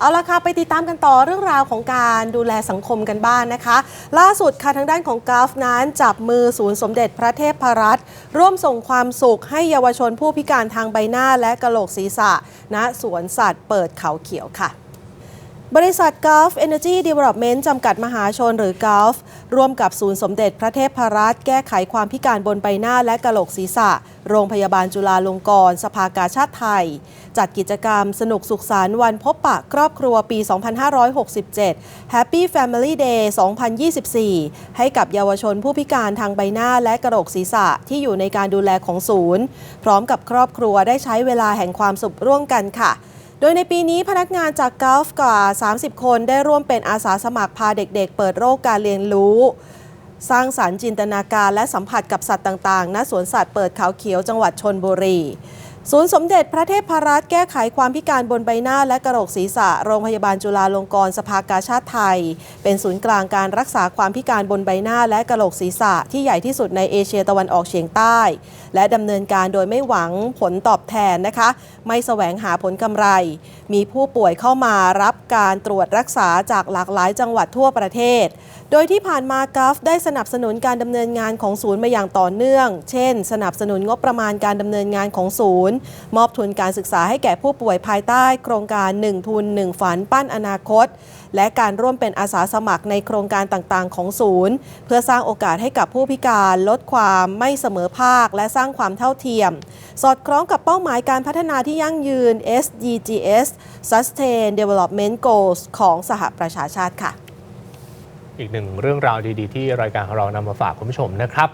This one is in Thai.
เอาละค่ะไปติดตามกันต่อเรื่องราวของการดูแลสังคมกันบ้างนนะคะ ล่าสุดค่ะทางด้านของกราฟนั้น จับมือศูนย์สมเด็จพระเทพรัตน์ร่วมส่งความสุขให้เยาวชนผู้พิการทางใบหน้าและกระโหลกศีรษะณสวนสัตว์เปิดเขาเขียวค่ะ บริษัท Gulf Energy Development จำกัดมหาชนหรือ Gulf ร่วมกับศูนย์สมเด็จพระเทพรัตน์แก้ไขความพิการบนใบหน้าและกระโหลกศีรษะ โรงพยาบาลจุฬาลงกรณ์สภากาชาติไทย จัดกิจกรรมสนุกสุขสันต์วันพบปะครอบครัวปี 2567 Happy Family Day 2024 ให้กับเยาวชนผู้พิการทางใบหน้าและกระโหลกศีรษะที่อยู่ในการดูแลของศูนย์ พร้อมกับครอบครัวได้ใช้เวลาแห่งความสุขร่วมกันค่ะ โดยในปีนี้พนักงานจากกอล์ฟกว่า 30 คนได้ร่วมเป็นอาสาสมัครพาเด็กๆ เปิดโลกการเรียนรู้ สร้างสารรค์จินตนาการและสัมผัสกับสัตว์ต่างๆ ณ สวนสัตว์เปิดเขาเขียวจังหวัดชนบุรี ศูนย์สมเด็จพระเทพรัตน์แก้ไขความพิการบนใบหน้าและกระโหลกศีรษะ โรงพยาบาลจุฬาลงกรณ์สภากาชาติไทย เป็นศูนย์กลางการรักษาความพิการบนใบหน้าและกระโหลกศีรษะที่ใหญ่ที่สุดในเอเชียตะวันออกเฉียงใต้ และดำเนินการโดยไม่หวังผลตอบแทนนะคะ ไม่แสวงหาผลกำไร มีผู้ป่วยเข้ามารับการตรวจรักษาจากหลากหลายจังหวัดทั่วประเทศ โดยที่ผ่านมากัฟได้สนับสนุนการดำเนินงานของศูนย์มาอย่างต่อเนื่อง เช่น สนับสนุนงบประมาณการดำเนินงานของศูนย์มอบทุนการศึกษาให้แก่ผู้ป่วยภายใต้ โครงการ 1 ทุน 1 ฝันปั้นอนาคต และการร่วมเป็นอาสาสมัครในโครงการต่างๆ ของศูนย์ เพื่อสร้างโอกาสให้กับผู้พิการ ลดความไม่เสมอภาค และสร้างความเท่าเทียม สอดคล้องกับเป้าหมายการพัฒนาที่ยั่งยืน SDGs Sustain Development Goals ของสหประชาชาติค่ะอีกหนึ่งเรื่องราวดีๆ ที่รายการของเรานำมาฝากคุณผู้ชมนะครับ